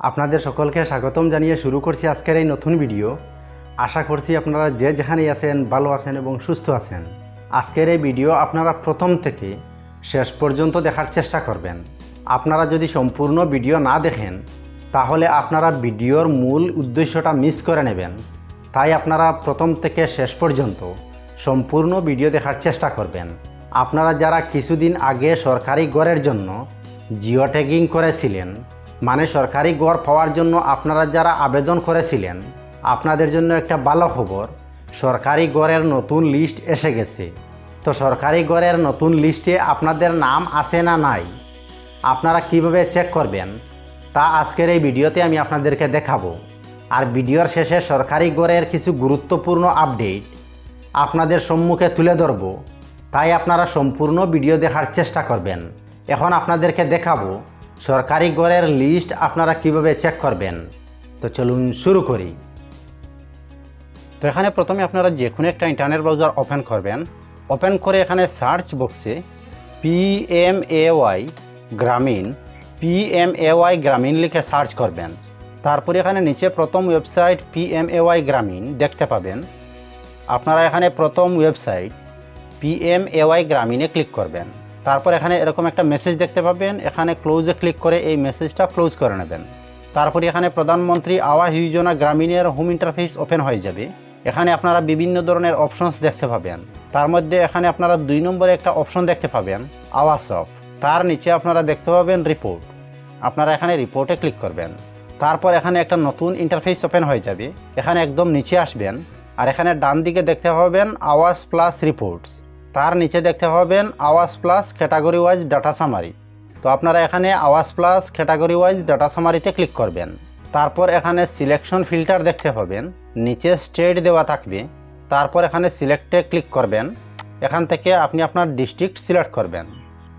আপনাদের সকলকে স্বাগতম জানিয়ে শুরু করছি আজকের এই নতুন ভিডিও। আশা করছি আপনারা যে যেখানেই আছেন, ভালো আছেন এবং সুস্থ আছেন। আজকের এই ভিডিও আপনারা প্রথম থেকে শেষ পর্যন্ত দেখার চেষ্টা করবেন। আপনারা যদি সম্পূর্ণ ভিডিও না দেখেন, তাহলে আপনারা ভিডিওর মূল উদ্দেশ্যটা মিস করে নেবেন। তাই আপনারা প্রথম থেকে শেষ পর্যন্ত সম্পূর্ণ ভিডিও দেখার চেষ্টা করবেন। আপনারা যারা কিছুদিন আগে সরকারি গড়ের জন্য জিও ট্যাগিং করেছিলেন মানে সরকারি গড় পাওয়ার জন্য আপনারা যারা আবেদন করেছিলেন, আপনাদের জন্য একটা ভালো খবর, সরকারি গড়ের নতুন লিস্ট এসে গেছে। তো সরকারি গড়ের নতুন লিস্টে আপনাদের নাম আছে না নাই, আপনারা কীভাবে চেক করবেন? তা আজকের এই ভিডিওতে আমি আপনাদেরকে দেখাবো। আর ভিডিওর শেষে সরকারি গড়ের কিছু গুরুত্বপূর্ণ আপডেট আপনাদের সম্মুখে তুলে ধরব। তাই আপনারা সম্পূর্ণ ভিডিও দেখার চেষ্টা করবেন। এখন আপনাদেরকে দেখাবো সরকারি গড়ের লিস্ট আপনারা কীভাবে চেক করবেন? তো চলুন শুরু করি। তো এখানে প্রথমে আপনারা যে কোনো একটা ইন্টারনেট ব্রাউজার ওপেন করবেন। ওপেন করে এখানে সার্চ বক্সে P M A Y Gramin P M A Y Gramin লিখে সার্চ করবেন। তারপরে এখানে নিচে প্রথম website P M A Y Gramin দেখতে পাবেন। আপনারা এখানে প্রথম website P M A Y গ্রামীণে click করবেন। তারপর এখানে এরকম একটা মেসেজ দেখতে পাবেন। এখানে ক্লোজে ক্লিক করে এই মেসেজটা ক্লোজ করে নেবেন। তারপরে এখানে প্রধানমন্ত্রী আবাস যোজনা গ্রামীণের হোম ইন্টারফেস ওপেন হয়ে যাবে। এখানে আপনারা বিভিন্ন ধরনের অপশনস দেখতে পাবেন। তার মধ্যে এখানে আপনারা দুই নম্বরে একটা অপশন দেখতে পাবেন আওয়াস অফ। তার নিচে আপনারা দেখতে পাবেন রিপোর্ট আপনারা এখানে রিপোর্টে ক্লিক করবেন। তারপর এখানে একটা নতুন ইন্টারফেস ওপেন হয়ে যাবে। এখানে একদম নিচে আসবেন। আর এখানে ডান দিকে দেখতে পাবেন আওয়াজ প্লাস রিপোর্টস তার নিচে দেখতে পাবেন Awaas plus category wise data summary. তো আপনারা এখানে Awaas plus category wise data সামারিতে click করবেন। তারপর এখানে সিলেকশন ফিল্টার দেখতে পাবেন। নিচে স্টেট দেওয়া থাকবে। তারপর এখানে সিলেক্টে ক্লিক করবেন। এখান থেকে আপনি আপনার ডিস্ট্রিক্ট সিলেক্ট করবেন।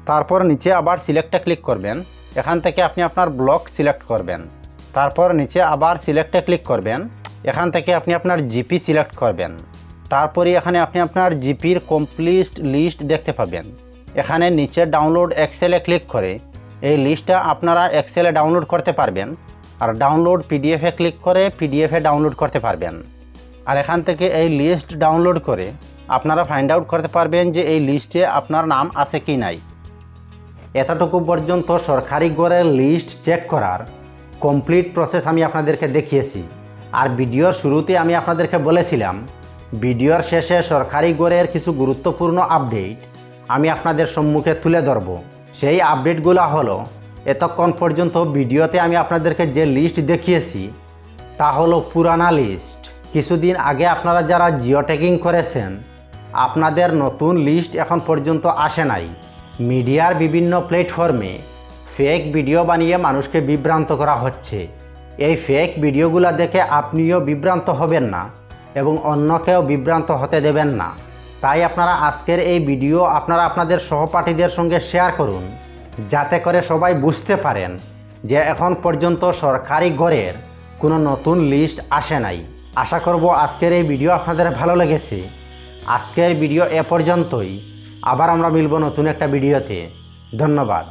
তারপর নিচে আবার সিলেক্টে ক্লিক করবেন। এখান থেকে আপনি আপনার ব্লক সিলেক্ট করবেন। তারপর নিচে আবার সিলেক্টে ক্লিক করবেন। এখান থেকে আপনি আপনার জিপি সিলেক্ট করবেন। তারপরে এখানে আপনি আপনার জিপির কমপ্লিট লিস্ট দেখতে পাবেন। এখানে নিচে ডাউনলোড এক্সেলে ক্লিক করে এই লিস্টটা আপনারা এক্সেলে ডাউনলোড করতে পারবেন আর ডাউনলোড পিডিএফে ক্লিক করে পিডিএফে ডাউনলোড করতে পারবেন। আর এখান থেকে এই লিস্ট ডাউনলোড করে আপনারা ফাইন্ড আউট করতে পারবেন যে এই লিস্টে আপনার নাম আছে কি নাই। এতটুকু পর্যন্ত সরকারি গড়ের লিস্ট চেক করার কমপ্লিট প্রসেস আমি আপনাদেরকে দেখিয়েছি। আর ভিডিওর শুরুতে আমি আপনাদেরকে বলেছিলাম ভিডিওর শেষে সরকারি গড়ের কিছু গুরুত্বপূর্ণ আপডেট আমি আপনাদের সম্মুখে তুলে ধরব। সেই আপডেটগুলো হলো, এতক্ষণ পর্যন্ত ভিডিওতে আমি আপনাদেরকে যে লিস্ট দেখিয়েছি, তা হলো পুরানা লিস্ট কিছুদিন আগে আপনারা যারা জিও ট্যাগিং করেছেন, আপনাদের নতুন লিস্ট এখন পর্যন্ত আসে নাই। মিডিয়ার বিভিন্ন প্ল্যাটফর্মে ফেক ভিডিও বানিয়ে মানুষকে বিভ্রান্ত করা হচ্ছে। এই ফেক ভিডিওগুলো দেখে আপনিও বিভ্রান্ত হবেন না। এবং অন্যকেও বিভ্রান্ত হতে দেবেন না। তাই আপনারা আজকের এই ভিডিও আপনারা আপনাদের সহপাঠীদের সঙ্গে শেয়ার করুন, যাতে করে সবাই বুঝতে পারেন যে এখন পর্যন্ত সরকারি গড়ের কোনো নতুন লিস্ট আসে নাই। আশা করব আজকের এই ভিডিও আপনাদের ভালো লেগেছে। আজকের ভিডিও এ পর্যন্তই। আবার আমরা মিলব নতুন একটা ভিডিওতে। ধন্যবাদ।